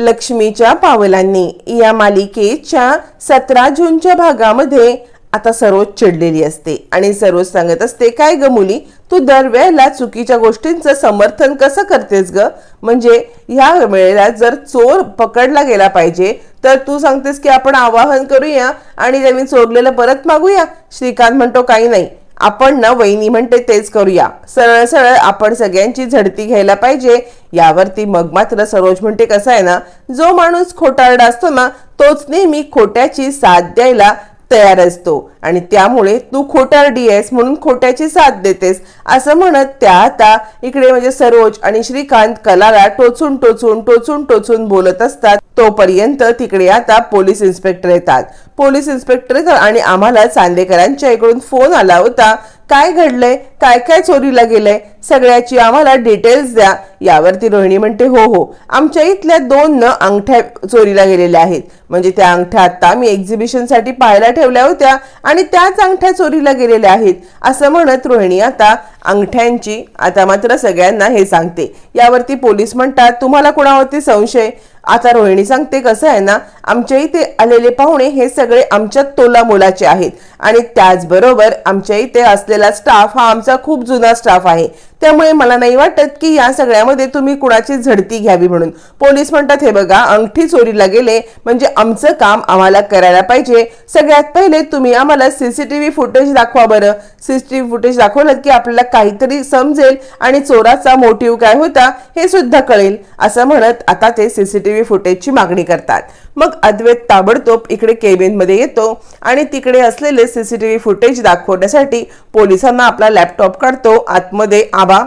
लक्ष्मीच्या पावलांनी या मालिकेच्या सतरा जूनच्या भागामध्ये आता सरोज चिडलेली असते. आणि सरोज सांगत असते काय ग मुली तू दरवेळेला चुकीच्या गोष्टींचं समर्थन कसं करतेस ग? म्हणजे ह्या वेळेला जर चोर पकडला गेला पाहिजे तर तू सांगतेस की आपण आवाहन करूया आणि त्यांनी चोरलेलं परत मागूया. श्रीकांत म्हणतो काही नाही. आपण ना वहिनी म्हणते तेच करूया. सरळ सरळ आपण सगळ्यांची झडती घ्यायला पाहिजे. यावरती मग मात्र सरोज म्हणते कसं आहे ना जो माणूस खोटारडा असतो ना तोच नेहमी खोट्याची साथ द्यायला तयार असतो. आणि त्यामुळे तू खोटारडी आहेस म्हणून खोट्याची साथ देतेस. असं म्हणत त्या आता इकडे म्हणजे सरोज आणि श्रीकांत कलाला टोचून टोचून टोचून टोचून बोलत असतात. तोपर्यंत तिकडे आता पोलीस इन्स्पेक्टर येतात. पोलीस इन्स्पेक्टर येतात आणि आम्हाला चांदेकरांच्या इकडून फोन आला होता. काय घडलंय? काय काय चोरीला गेलंय? सगळ्याची आम्हाला डिटेल्स द्या. यावरती रोहिणी म्हणते हो हो. आमच्या इथल्या दोन न अंगठ्या चोरीला गेलेल्या आहेत. म्हणजे त्या अंगठ्या आता आम्ही एक्झिबिशनसाठी पाहायला ठेवल्या होत्या. आणि त्याच अंगठ्या चोरीला गेलेल्या आहेत असं म्हणत रोहिणी आता अंगठ्यांची आता मात्र सगळ्यांना हे सांगते. यावरती पोलीस म्हणतात तुम्हाला कोणावरती संशय? आता रोहिणी सांगते कसं आहे ना आमच्या इथे आलेले पाहुणे हे सगळे आमच्या तोला मोलाचे आहेत. आणि त्याचबरोबर आमच्या इथे असलेला स्टाफ हा आमचा खूप जुना स्टाफ आहे. त्यामुळे मला नाही वाटत की या सगळ्यामध्ये तुम्ही कुणाची झडती घ्यावी म्हणून. पोलीस म्हणतात हे बघा अंगठी चोरीला गेले म्हणजे आमचं काम आम्हाला करायला पाहिजे. सगळ्यात पहिले तुम्ही आम्हाला सीसीटीव्ही फुटेज दाखवा बरं. सीसीटीव्ही फुटेज दाखवलं की आपल्याला काहीतरी समजेल आणि चोराचा मोटिव्ह काय होता हे सुद्धा कळेल असं म्हणत आता ते सीसीटीव्ही फुटेजची मागणी करतात. मग अद्वैत ताबडतोब इकडे केबिनमध्ये येतो आणि तिकडे असलेले सीसीटीव्ही फुटेज दाखवण्यासाठी पोलिसांना आपला लॅपटॉप काढतो. आतमध्ये आबा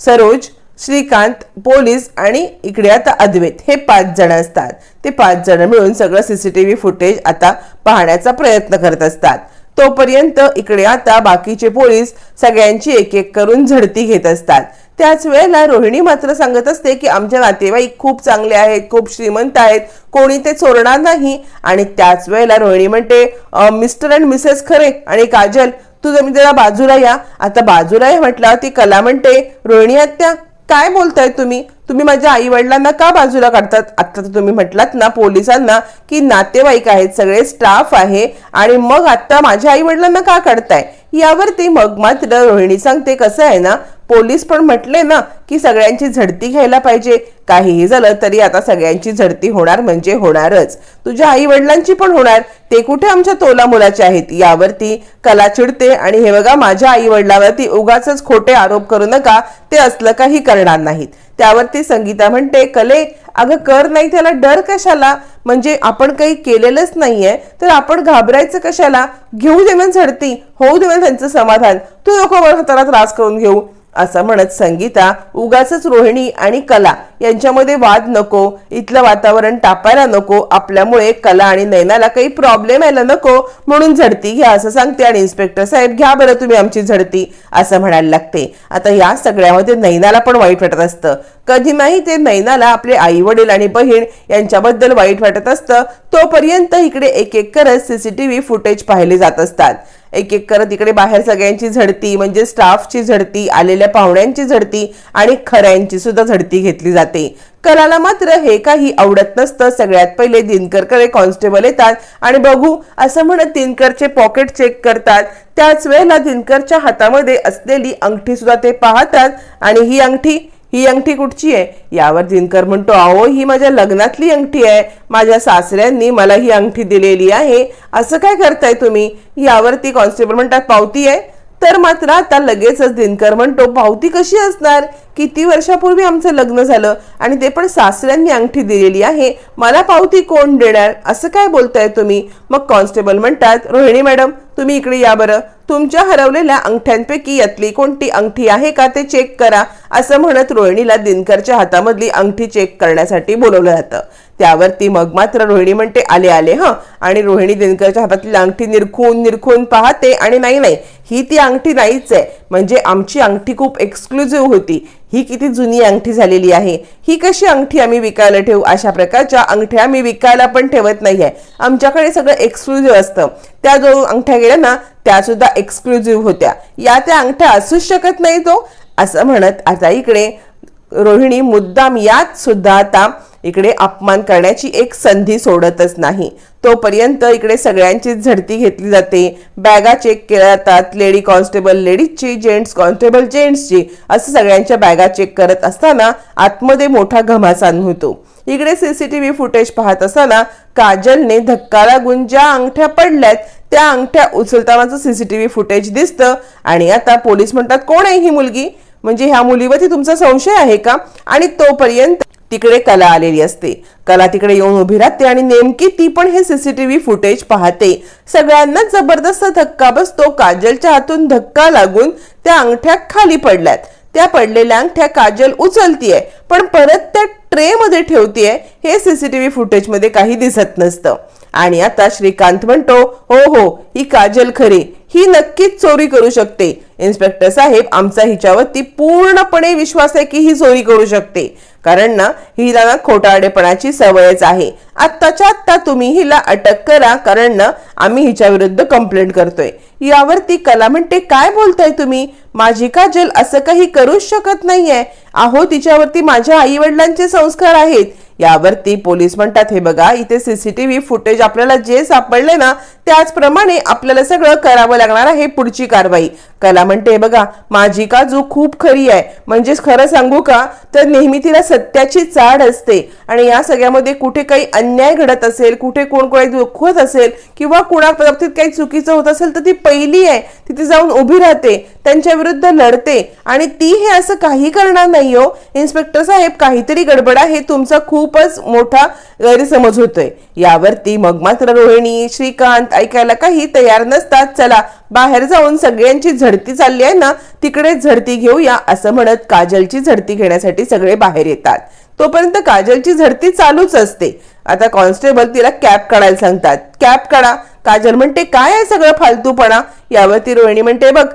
सरोज श्रीकांत पोलीस आणि इकडे आता अद्वैत. हे पाच जण असतात. ते पाच जण मिळून सगळं सीसीटीव्ही फुटेज आता पाहण्याचा प्रयत्न करत असतात. तोपर्यंत इकडे आता बाकीचे पोलीस सगळ्यांची एक एक करून झडती घेत असतात. त्याच वेळेला रोहिणी मात्र सांगत असते की आमचे नातेवाईक खूप चांगले आहेत खूप श्रीमंत आहेत कोणी ते चोरणार नाही. आणि त्याच वेळेला रोहिणी म्हणते मिस्टर अँड मिसेस खरे आणि काजल तू जमी जरा बाजूला या. आता बाजूला या म्हटलं ती कला म्हणते रोहिणी आत्या काय बोलताय तुम्ही? तुम्ही माझ्या आई वडिलांना का बाजूला काढतात? आता तर तुम्ही म्हटलात ना पोलिसांना की नातेवाईक आहेत सगळे स्टाफ आहे आणि मग आता माझ्या आई वडिलांना का काढताय? यावरती मग मात्र रोहिणी सांगते कसं आहे ना पोलीस पण म्हटले ना की सगळ्यांची झडती घ्यायला पाहिजे. काहीही झालं तरी आता सगळ्यांची झडती होणार म्हणजे होणारच. तुझ्या आई वडिलांची पण होणार. ते कुठे आमच्या तोला मुलाचे आहेत? यावरती कला चिडते आणि हे बघा माझ्या आई वडिलावरती उगाच खोटे आरोप करू नका. ते असलं काही करणार नाहीत. त्यावरती संगीता म्हणते कले अगं कर नाही त्याला डर कशाला? म्हणजे आपण काही केलेलंच नाहीये तर आपण घाबरायचं कशाला? घेऊ देवन झडती होऊ देवन त्यांचं समाधान. तू नको बरं हाताला त्रास करून घेऊ. असं म्हणत संगीता उगाच रोहिणी आणि कला यांच्यामध्ये वाद नको इथलं वातावरण तापायला नको आपल्यामुळे कला आणि नयनाला काही प्रॉब्लेम यायला नको म्हणून झडती घ्या असं सांगते. आणि इन्स्पेक्टर साहेब घ्या बरं तुम्ही आमची झडती असं म्हणायला लागते. आता या सगळ्यामध्ये नैनाला पण वाईट वाटत असतं. कधी नाही ते नैनाला आपले आई वडील आणि बहीण यांच्याबद्दल वाईट वाटत असतं तोपर्यंत इकडे एक एक करत सीसीटीव्ही फुटेज पाहिले जात असतात. एक एक करत इकडे बाहेर सगळ्यांची झडती म्हणजे स्टाफची झडती आलेल्या पाहुण्यांची झडती आणि खऱ्यांची सुद्धा झडती घेतली जाते. कलाला मात्र हे काही आवडत नसतं. सगळ्यात पहिले दिनकरकडे कॉन्स्टेबल येतात आणि बघू असं म्हणत दिनकरचे पॉकेट चेक करतात. त्याच वेळेला दिनकरच्या हातामध्ये असलेली अंगठी सुद्धा ते पाहतात आणि ही अंगठी ही अंगठी कुठची आहे? यावर दिनकर म्हणतो अहो ही माझ्या लग्नातली अंगठी आहे. माझ्या सासऱ्यांनी मला ही अंगठी दिलेली आहे. असं काय करताय तुम्ही? यावर ती कॉन्स्टेबल म्हणतात पावती आहे. तर मात्र आता लगेचच दिनकर म्हणतो पावती कशी असणार? किती वर्षापूर्वी आमचं लग्न झालं आणि ते पण सासऱ्यांनी अंगठी दिलेली आहे. मला पावती कोण देणार? असं काय बोलताय तुम्ही? मग कॉन्स्टेबल म्हणतात रोहिणी मॅडम तुम्ही इकडे या बरं. तुमच्या हरवलेल्या अंगठ्यांपैकी यातली कोणती अंगठी आहे का ते चेक करा असं म्हणत रोहिणीला दिनकरच्या हातामधली अंगठी चेक करण्यासाठी बोलवलं जातं. त्यावरती मग मात्र रोहिणी म्हणते आले आले हं. आणि रोहिणी दिनकरच्या हातातली अंगठी निरखून निरखून पाहते आणि नाही नाही ही ती अंगठी नाहीच आहे. म्हणजे आमची अंगठी खूप एक्सक्लुझिव्ह होती. ही किती जुनी अंगठी झालेली आहे. ही कशी अंगठी आम्ही विकायला ठेवू? अशा प्रकारच्या अंगठ्या आम्ही विकायला पण ठेवत नाहीये. आमच्याकडे सगळं एक्सक्लुझिव्ह असतं. त्या जो अंगठ्या गेल्या ना त्या सुद्धा एक्सक्लुझिव्ह होत्या. या त्या अंगठ्या असूच शकत नाही तो. असं म्हणत आता इकडे रोहिणी मुद्दाम यात सुद्धा आता इकडे अपमान करण्याची एक संधी सोडतच नाही. तोपर्यंत इकडे सगळ्यांची झडती घेतली जाते. बॅगा चेक केल्या जातात. लेडी कॉन्स्टेबल लेडीजची जेंट्स कॉन्स्टेबल जेंट्सची असं सगळ्यांच्या बॅगा चेक करत असताना आतमध्ये मोठा घमासान होतो. इकडे सीसीटीव्ही फुटेज पाहत असताना काजलने धक्का लागून ज्या अंगठ्या पडल्यात त्या अंगठ्या उचलतानाचं सीसीटीव्ही फुटेज दिसतं. आणि आता पोलीस म्हणतात कोण आहे ही मुलगी? म्हणजे ह्या मुलीवरती तुमचा संशय आहे का? आणि तोपर्यंत तिकडे कला आलेली असते. कला तिकडे येऊन उभी राहते आणि नेमकी ती पण हे सीसीटीव्ही फुटेज पाहते. सगळ्यांना जबरदस्त धक्का बसतो. काजलच्या हातून धक्का लागून त्या अंगठ्या खाली पडल्यात. त्या पडलेल्या अंगठ्या काजल उचलतीये पण परत त्या ट्रे मध्ये ठेवतीये. हे सीसीटीव्ही फुटेजमध्ये काही दिसत नसतं. आणि आता श्रीकांत म्हणतो हो हो ही काजल खरी. ही नक्कीच चोरी करू शकते. इन्स्पेक्टर साहेब आमचा हिच्यावरती पूर्णपणे विश्वास आहे की ही चोरी करू शकते. कारण ना हिला ना खोटारडेपणाची सवयच आहे. आत्ताच्या आत्ता तुम्ही हिला अटक करा कारण ना आम्ही हिच्या विरुद्ध कंप्लेंट करतोय. यावरती कला म्हणते काय बोलताय तुम्ही? माझी काजल असं काही करूच शकत नाहीये? अहो तिच्यावरती माझ्या आई वडिलांचे संस्कार आहेत. यावरती पोलीस म्हणतात हे बघा इथे सीसीटीव्ही फुटेज आपल्याला जे सापडले ना त्याचप्रमाणे आपल्याला सगळं करावं लागणार आहे पुढची कारवाई. कला म्हणते बघा माझी काजू खूप खरी आहे. म्हणजेच खरं सांगू का तर नेहमी तिला सत्याची चाड असते. आणि या सगळ्यामध्ये कुठे काही अन्याय घडत असेल कुठे कोण कोणी दुखवत असेल किंवा कुणा बाबतीत काही चुकीचं होत असेल तर ती पहिली आहे. तिथे जाऊन उभी राहते त्यांच्या विरुद्ध लढते. आणि ती हे असं काही करणार नाही हो. इन्स्पेक्टर साहेब काहीतरी गडबड आहे तुमचा खूपच मोठा गैरसमज होतोय. यावरती मग मात्र रोहिणी श्रीकांत ऐकायला काही तयार नसतात. चला बाहेर जाऊन सगळ्यांची झडती चालली आहे ना तिकडे झडती घेऊया असं म्हणत काजलची झडती घेण्यासाठी सगळे बाहेर येतात. तोपर्यंत काजलची झडती चालूच असते. आता कॉन्स्टेबल तिला कॅप काढायला सांगतात. कॅप काढा. काजल म्हणते काय आहे सगळं फालतूपणा? यावरती रोहिणी म्हणते बघ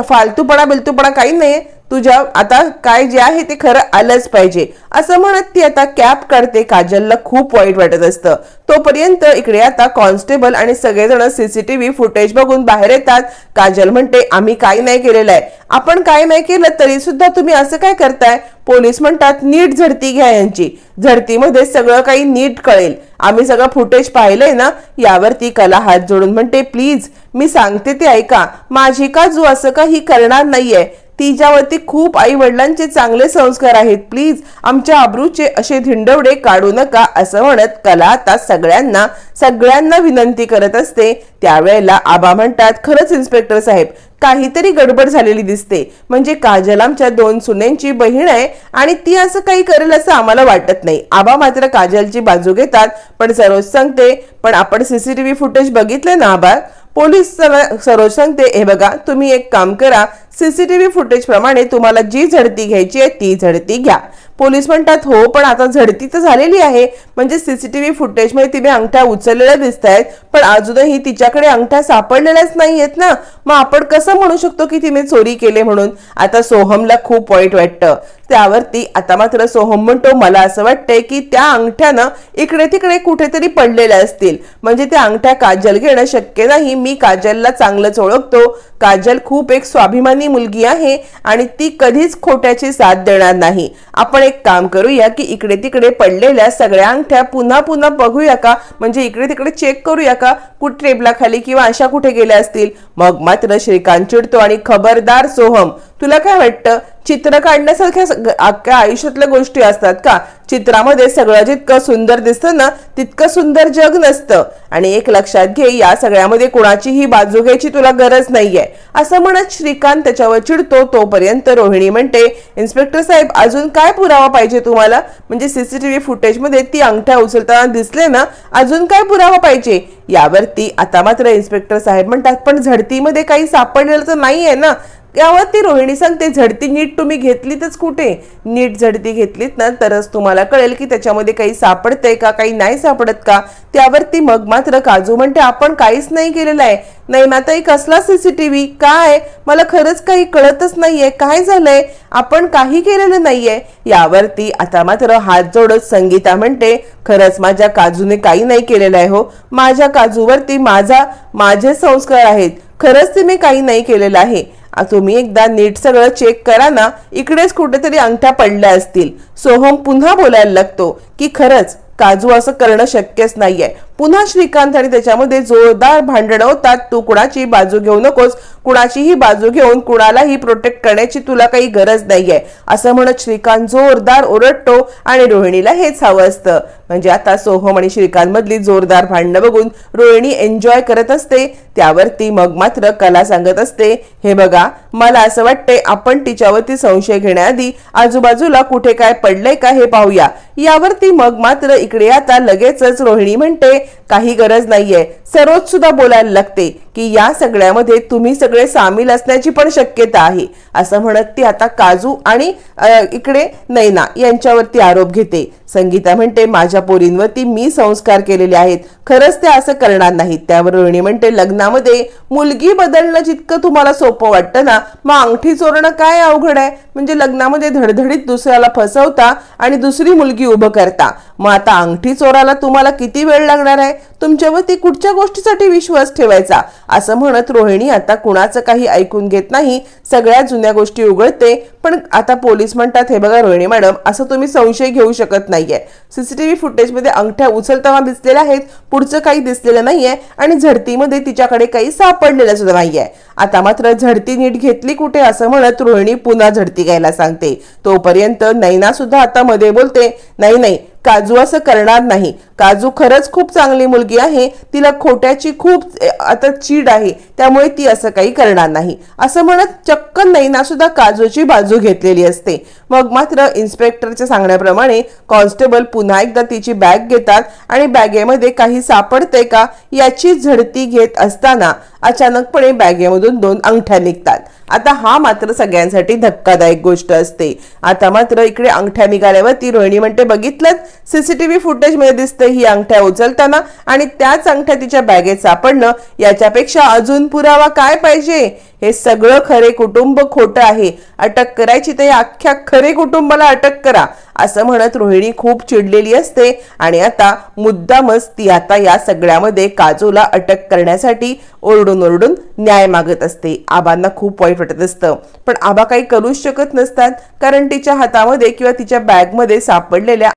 फालतूपणा बिलतूपणा काही नाही तुझ्या आता काय जे आहे ते खरं आलंच पाहिजे. असं म्हणत ती आता कॅप काढते काजलला खूप वाईट वाटत असतं. तोपर्यंत इकडे आता कॉन्स्टेबल आणि सगळेजण सीसीटीव्ही फुटेज बघून बाहेर येतात. काजल म्हणते आम्ही काही नाही केलेलं आहे. आपण काय नाही केलं तरी सुद्धा तुम्ही असं काय करताय? पोलीस म्हणतात नीट झडती घ्या यांची. झडतीमध्ये सगळं काही नीट कळेल. आम्ही सगळं फुटेज पाहिलंय ना यावरती कला हात जोडून म्हणते प्लीज मी सांगते ते ऐका. माझी काजू असं काही करणार नाहीये. तिच्यावरती खूप आई वडिलांचे चांगले संस्कार आहेत. प्लीज आमच्या अब्रूचे असे धिंडवडे काढू नका असं म्हणत कला आता सगळ्यांना सगळ्यांना विनंती करत असते. त्यावेळेला आबा म्हणतात खरंच इन्स्पेक्टर साहेब काहीतरी गडबड झालेली दिसते. म्हणजे काजल आमच्या दोन सुनेंची बहीण आहे आणि ती असं काही करेल असं आम्हाला वाटत नाही. आबा मात्र काजलची बाजू घेतात पण सरोज सांगते पण आपण सीसीटीव्ही फुटेज बघितले ना आबा? पोलीस सर- सरोज सांगते हे बघा तुम्ही एक काम करा. सीसीटीव्ही फुटेज प्रमाणे तुम्हाला जी झडती घ्यायची आहे ती झडती घ्या. पोलीस म्हणतात हो पण आता झडती तर झालेली आहे. म्हणजे सीसीटीव्ही फुटेजमध्ये तिने अंगठ्या उचललेल्या दिसत आहेत पण अजूनही तिच्याकडे अंगठ्या सापडलेल्याच नाहीयेत ना. मग आपण कसं म्हणू शकतो की तिने चोरी केले म्हणून? आता सोहमला खूप वाईट वाटतं. त्यावरती आता मात्र सोहम म्हणतो मला असं वाटतंय की त्या अंगठ्यानं इकडे तिकडे कुठेतरी पडलेल्या असतील. म्हणजे त्या अंगठ्या काजल घेणं शक्य नाही. मी काजलला चांगलंच ओळखतो. काजल खूप एक स्वाभिमानी मुलगी आहे आणि ती कधीच खोट्याची साथ देणार नाही. आपण एक काम करूया की इकडे तिकडे पडलेल्या सगळ्या अंगठ्या पुन्हा पुन्हा बघूया का? म्हणजे इकडे तिकडे चेक करूया का? कुठे टेबलाखाली किंवा अशा कुठे गेल्या असतील? मग मात्र श्रीकांत चिडतो आणि खबरदार सोहम तुला काय वाटतं? चित्र काढण्यासारख्या अख्ख्या आयुष्यातल्या गोष्टी असतात का? चित्रामध्ये सगळं जितकं सुंदर दिसतं ना तितकं सुंदर जग नसतं. आणि एक लक्षात घे या सगळ्यामध्ये कोणाचीही बाजू घ्यायची तुला गरज नाहीये. असं म्हणत श्रीकांत त्याच्यावर चिडतो. तोपर्यंत रोहिणी म्हणते इन्स्पेक्टर साहेब अजून काय पुरावा पाहिजे तुम्हाला? म्हणजे सीसीटीव्ही फुटेजमध्ये ती अंगठ्या उचलताना दिसले ना अजून काय पुरावा पाहिजे? यावरती आता मात्र इन्स्पेक्टर साहेब म्हणतात पण झडतीमध्ये काही सापडलेलं तर नाहीये ना. यावरती रोहिणी सांगते झडती नीट तुम्ही घेतलीतच कुठे? नीट झडती घेतलीत ना तरच तुम्हाला कळेल की त्याच्यामध्ये काही सापडतंय का काही नाही सापडत का? त्यावरती मग मात्र काजू म्हणते आपण काहीच नाही केलेलं आहे. नाही ना ताई कसला सीसीटीव्ही काय? मला खरंच काही कळतच नाहीये. काय झालंय? आपण काही केलेलं नाहीये. यावरती आता मात्र हात जोडत संगीता म्हणते खरंच माझ्या काजूने काही नाही केलेलं आहे हो. माझ्या काजूवरती माझा माझे संस्कार आहेत. खरंच तिने काही नाही केलेलं आहे. तुम्ही एकदा नीट सगळं चेक करा ना इकडेच कुठेतरी अंगठ्या पडल्या असतील. सोहम पुन्हा बोलायला लागतो की खरंच काजू असं करणं शक्यच नाहीये. पुन्हा श्रीकांत आणि त्याच्यामध्ये जोरदार भांडणं होतात. तू कुणाची बाजू घेऊ नकोस. कुणाचीही बाजू घेऊन कुणालाही प्रोटेक्ट करण्याची तुला काही गरज नाहीये. असं म्हणत श्रीकांत जोरदार ओरडतो आणि रोहिणीला हेच हवं असतं. म्हणजे आता सोहम आणि श्रीकांत मधली जोरदार भांडणं बघून रोहिणी एन्जॉय करत असते. त्यावरती मग मात्र कला सांगत असते. हे बघा मला असं वाटतंय आपण तिच्यावरती संशय घेण्याआधी आजूबाजूला कुठे काय पडलंय का हे पाहूया. यावरती मग मात्र इकडे आता लगेचच रोहिणी म्हणते काही गरज नाहीये. सरोज सुद्धा बोलायला लागते. की या सगळ्यामध्ये तुम्ही सगळे सामील असण्याची पण शक्यता आहे. असं म्हणत ती आता काजू आणि इकडे नैना यांच्यावरती आरोप घेते. संगीता म्हणते माझ्या पोरींवरती मी संस्कार केलेले आहेत. खरंच ते असं करणार नाहीत. त्यावर रोहिणी म्हणते लग्नामध्ये मुलगी बदलणं जितकं तुम्हाला सोपं वाटतं ना मग अंगठी चोरणं काय अवघड आहे? म्हणजे लग्नामध्ये धडधडीत दुसऱ्याला फसवता आणि दुसरी मुलगी उभं करता. मग आता अंगठी चोराला तुम्हाला किती वेळ लागणार आहे? तुमच्यावरती कुठच्या गोष्टीसाठी विश्वास ठेवायचा? असं म्हणत रोहिणी आता कुणाचं काही ऐकून घेत नाही. सगळ्या जुन्या गोष्टी उघडते. पण आता पोलीस म्हणतात हे बघा रोहिणी मॅडम असं तुम्ही संशय घेऊ शकत नाहीये. सीसीटीव्ही फुटेजमध्ये अंगठ्या उचलताना दिसलेल्या आहेत. पुढचं काही दिसलेलं नाहीये. आणि झडतीमध्ये तिच्याकडे काही सापडलेलं सुद्धा नाहीये. आता मात्र झडती नीट घेतली कुठे असं म्हणत रोहिणी पुन्हा झडती घ्यायला सांगते. तोपर्यंत नैना सुद्धा आता मध्ये बोलते नाही नाही काजू असं करणार नाही. काजू खरंच खूप चांगली मुलगी आहे. तिला खोट्याची खूप आता चीड आहे. त्यामुळे ती असं काही करणार नाही. असं म्हणत चक्क नैना सुद्धा काजूची बाजू घेतलेली असते. मग मात्र इन्स्पेक्टरच्या सांगण्याप्रमाणे कॉन्स्टेबल पुन्हा एकदा तिची बॅग घेतात आणि बॅगेमध्ये काही सापडते का याची झडती घेत असताना अचानकपणे बॅगेमधून दोन अंगठ्या निघतात. आता हा मात्र सगळ्यांसाठी धक्कादायक गोष्ट असते. आता मात्र इकडे अंगठ्या निघाल्यावर ती रोहिणी म्हणते बघितलं सीसीटीव्ही फुटेजमध्ये दिसते ही अंगठ्या उचलताना आणि त्याच अंगठ्या तिच्या बॅगेत सापडणं. याच्यापेक्षा अजून पुरावा काय पाहिजे? हे सगळं खरे कुटुंब खोटं आहे. अटक करायची तर या अख्ख्या खरे कुटुंबाला अटक करा. असं म्हणत रोहिणी खूप चिडलेली असते आणि आता मुद्दामच ती आता या सगळ्यामध्ये काजूला अटक करण्यासाठी ओरडून ओरडून न्याय मागत असते. आबांना खूप वाईट वाटत असतं. पण आबा काही करूच शकत नसतात कारण तिच्या हातामध्ये किंवा तिच्या बॅगमध्ये सापडलेल्या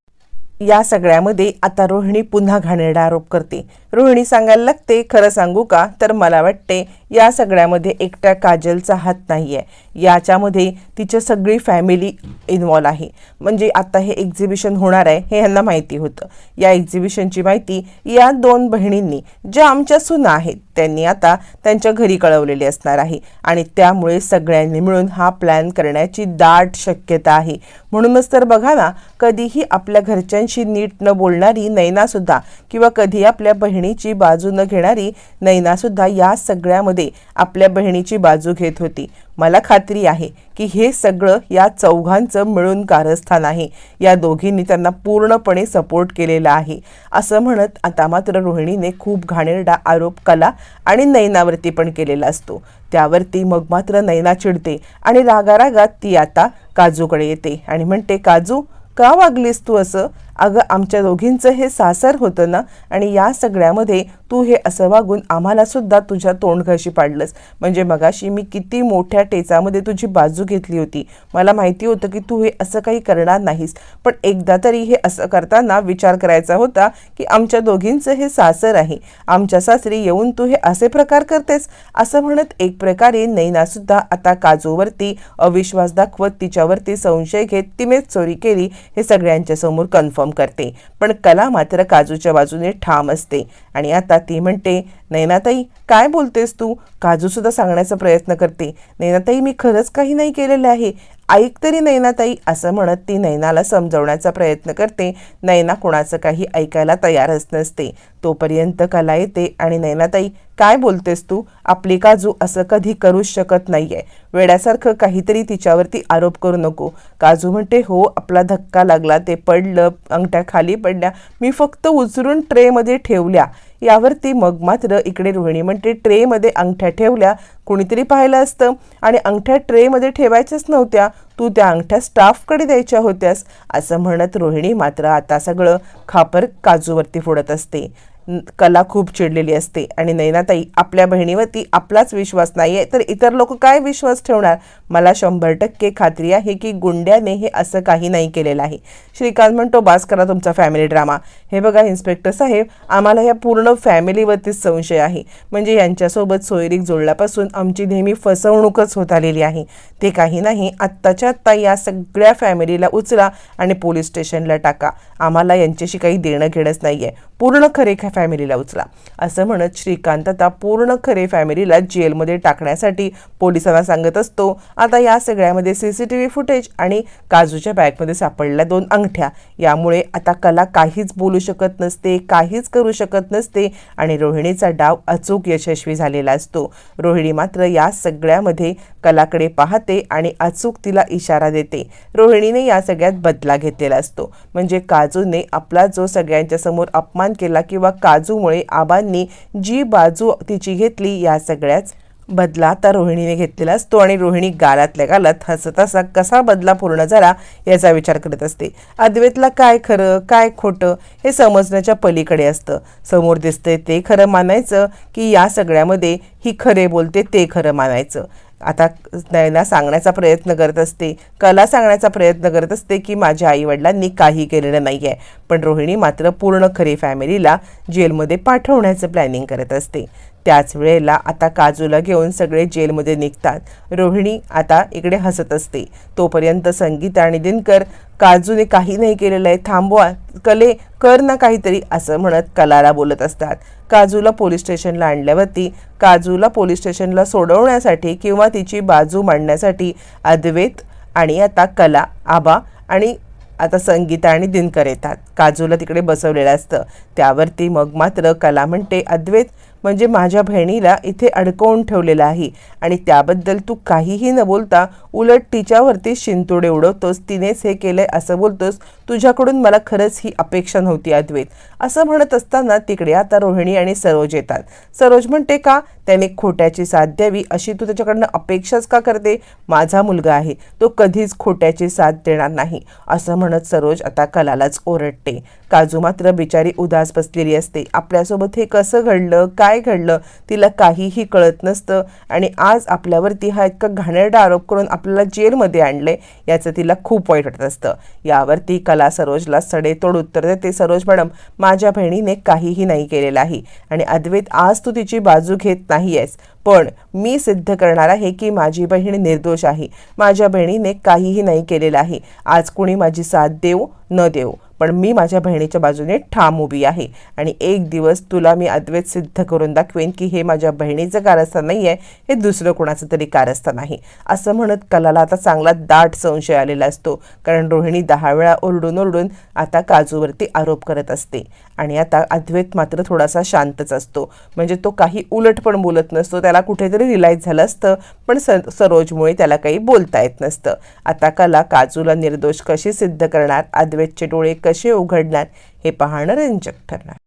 या सगळ्यामध्ये आता रोहिणी पुन्हा घाणेरडा आरोप करते. रोहिणी सांगायला लागते खरं सांगू का? तर मला वाटते या सगळ्यामध्ये एकट्या काजलचा हात नाही आहे याच्यामध्ये तिची सगळी फॅमिली इन्वॉल्व आहे. म्हणजे आता हे एक्झिबिशन होणार आहे हे यांना माहिती होतं. या एक्झिबिशनची माहिती या दोन बहिणींनी ज्या आमच्या सुना आहेत त्यांनी आता त्यांच्या घरी कळवलेली असणार आहे. आणि त्यामुळे सगळ्यांनी मिळून हा प्लॅन करण्याची दाट शक्यता आहे. म्हणूनच तर बघा ना कधीही आपल्या घरच्यांशी नीट न बोलणारी नैनासुद्धा किंवा कधी आपल्या बहिणी बहिणीची बाजू न घेणारी नैनासुद्धा या सगळ्यामध्ये आपल्या बहिणीची बाजू घेत होती. मला खात्री आहे की हे सगळं या चौघांचं मिळून कारस्थान आहे. या दोघींनी त्यांना पूर्णपणे सपोर्ट केलेला आहे. असं म्हणत आता मात्र रोहिणीने खूप घाणेरडा आरोप कला आणि नैनावरती पण केलेला असतो. त्यावरती मग मात्र नैना चिडते आणि रागारागात ती आता काजूकडे येते आणि म्हणते काजू का वागलीस तू असं? अगं आमच्या दोघींचं हे सासर होतं ना? आणि या सगळ्यामध्ये तू हे असं वागून आम्हालासुद्धा तुझ्या तोंडघशी पाडलंस. म्हणजे मगाशी मी किती मोठ्या टेचामध्ये तुझी बाजू घेतली होती. मला माहिती होतं की तू हे असं काही करणार नाहीस. पण एकदा तरी हे असं करताना विचार करायचा होता की आमच्या दोघींचं हे सासर आहे. आमच्या सासरी येऊन तू हे असे प्रकार करतेस? असं म्हणत एक प्रकारे नैनासुद्धा आता काजूवरती अविश्वास दाखवत तिच्यावरती संशय घेत तिनेच चोरी केली हे सगळ्यांच्या समोर कन्फर्म करते. पण कला मात्र काजूच्या बाजूने ठाम असते. आणि आता ती म्हणते नैनाताई काय बोलतेस तू? काजूसुद्धा सांगण्याचा प्रयत्न करते. नैनाताई मी खरंच काही नाही केलेलं आहे. ऐक तरी नैनाताई असं म्हणत ती नैनाला समजवण्याचा प्रयत्न करते. नैना कोणाचं काही ऐकायला तयारच नसते. तोपर्यंत कला येते आणि नैनाताई काय बोलतेस तू? आपली काजू असं कधी करूच शकत नाही आहे वेड्यासारखं काहीतरी तिच्यावरती आरोप करू नको. काजू म्हणते हो आपला धक्का लागला. ते पडलं अंगठ्या खाली पडल्या. मी फक्त उचलून ट्रेमध्ये ठेवल्या. यावरती मग मात्र इकडे रोहिणी म्हणते ट्रेमध्ये अंगठ्या ठेवल्या कुणीतरी पाहिलं असतं. आणि अंगठ्या ट्रेमध्ये ठेवायच्याच नव्हत्या. तू त्या अंगठ्या स्टाफकडे द्यायच्या होत्यास असं म्हणत रोहिणी मात्र आता सगळं खापर काजूवरती फोडत असते. कला खूप चिडलेली असते. आणि नैनाताई आपल्या बहिणीवरती आपलाच विश्वास नाही आहे तर इतर लोक काय विश्वास ठेवणार? मला शंभर टक्के खात्री आहे की गुंड्याने हे असं काही नाही केलेलं आहे. श्रीकांत म्हणतो बास करा तुमचा फॅमिली ड्रामा हे बघा इन्स्पेक्टर साहेब आम्हाला या पूर्ण फॅमिलीवरतीच संशय आहे. म्हणजे यांच्यासोबत सोयरीक जुळल्यापासून आमची नेहमी फसवणूकच होत आलेली आहे. ते काही नाही आत्ताच्या आत्ता या सगळ्या फॅमिलीला उचला आणि पोलीस स्टेशनला टाका. आम्हाला यांच्याशी काही देणं घेणंच नाही आहे पूर्ण खरे ख- फॅमिलीला उचला. असं म्हणत श्रीकांत आता पूर्ण खरे फॅमिलीला जेलमध्ये टाकण्यासाठी पोलिसांना सांगत असतो. आता या सगळ्यामध्ये C C T V footage आणि काजूच्या बॅगमध्ये सापडल्या दोन अंगठ्या. यामुळे आता कला काहीच बोलू शकत नसते काहीच करू शकत नसते आणि रोहिणीचा डाव अचूक यशस्वी झालेला असतो. रोहिणी मात्र या सगळ्यामध्ये कलाकडे पाहते आणि अचूक तिला इशारा देते. रोहिणीने या सगळ्यात बदला घेतलेला असतो. म्हणजे काजूने आपला जो सगळ्यांच्या समोर अपमान केला किंवा काजूमुळे आबांनी जी बाजू तिची घेतली या सगळ्याच बदला आता रोहिणीने घेतलेला असतो आणि रोहिणी गालातल्या गालात हसत असा कसा बदला पूर्ण झाला याचा विचार करत असते. अद्वैतला काय खरं काय खोटं हे समजण्याच्या पलीकडे असतं. समोर दिसतंय ते खरं मानायचं की या सगळ्यामध्ये ही खरे बोलते ते खरं मानायचं. आता नयना सांगण्याचा प्रयत्न करत असते कला सांगण्याचा प्रयत्न करत असते की माझ्या आईवडिलांनी काही केलेलं नाही आहे पण रोहिणी मात्र पूर्ण खरी फॅमिलीला जेलमध्ये पाठवण्याचं प्लॅनिंग करत असते. त्याच वेळेला आता काजूला घेऊन सगळे जेलमध्ये निघतात. रोहिणी आता इकडे हसत असते. तोपर्यंत संगीता आणि दिनकर काजूने काही नाही केलेलं आहे थांबवा कले कर ना काहीतरी असं म्हणत कलाला बोलत असतात. काजूला पोलीस स्टेशनला आणल्यावरती काजूला पोलीस स्टेशनला सोडवण्यासाठी किंवा तिची बाजू मांडण्यासाठी अद्वैत आणि आता कला आबा आणि आता संगीता आणि दिनकर येतात. काजूला तिकडे बसवलेलं असतं. त्यावरती मग मात्र कला म्हणते अद्वैत म्हणजे माझ्या बहिणीला इथे अडकवून ठेवलेलं आहे आणि त्याबद्दल तू काहीही न बोलता उलट तिच्यावरती शिंतोडे उडवतोस तिनेच हे केलंय असं बोलतोस तुझ्याकडून मला खरंच ही अपेक्षा नव्हती अद्वैत. असं म्हणत असताना तिकडे आता रोहिणी आणि सरोज येतात. सरोज म्हणते का? त्याने खोट्याची साथ द्यावी? अशी तू त्याच्याकडनं अपेक्षाच का करते? माझा मुलगा आहे. तो कधीच खोट्याची साथ देणार नाही. असं म्हणत सरोज आता कलालाच ओरडते. काजू मात्र बिचारी उदास बसलेली असते. आपल्यासोबत हे कसं घडलं? काय घडलं? तिला काहीही कळत नसतं आणि आज आपल्यावरती हा इतका घाणेरडा आरोप करून आपल्याला जेलमध्ये आणले याचं तिला खूप वाईट वाटत असतं. यावरती कला सरोजला सडेतोड उत्तर देते सरोज मॅडम माझ्या बहिणीने काहीही नाही केलेलं आहे आणि अद्वैत आज तू तिची बाजू घेत नाही आहेस पण मी सिद्ध करणार आहे की माझी बहीण निर्दोष आहे. माझ्या बहिणीने काहीही नाही केलेलं आहे. आज कोणी माझी साथ देऊ? न देऊ. पण मी माझ्या बहिणीच्या बाजूने ठाम उभी आहे. आणि एक दिवस तुला मी अद्वैत सिद्ध करून दाखवेन की हे माझ्या बहिणीचं कारस्थान नाही आहे हे दुसरं कोणाचं तरी कारस्थान आहे असं म्हणत कलाला आता चांगला दाट संशय आलेला असतो. कारण रोहिणी दहा वेळा ओरडून ओरडून आता काजूवरती आरोप करत असते. आणि आता अद्वैत मात्र थोडासा शांतच असतो. म्हणजे तो काही उलट पण बोलत नसतो. त्याला कुठेतरी रिलायज झालं असतं. पण स सरोजमुळे त्याला काही बोलता येत नसतं. आता कला काजूला निर्दोष कशी सिद्ध करणार? अद्वैतचे डोळे कसे उघडणार हे पाहणं रंजक ठरणार.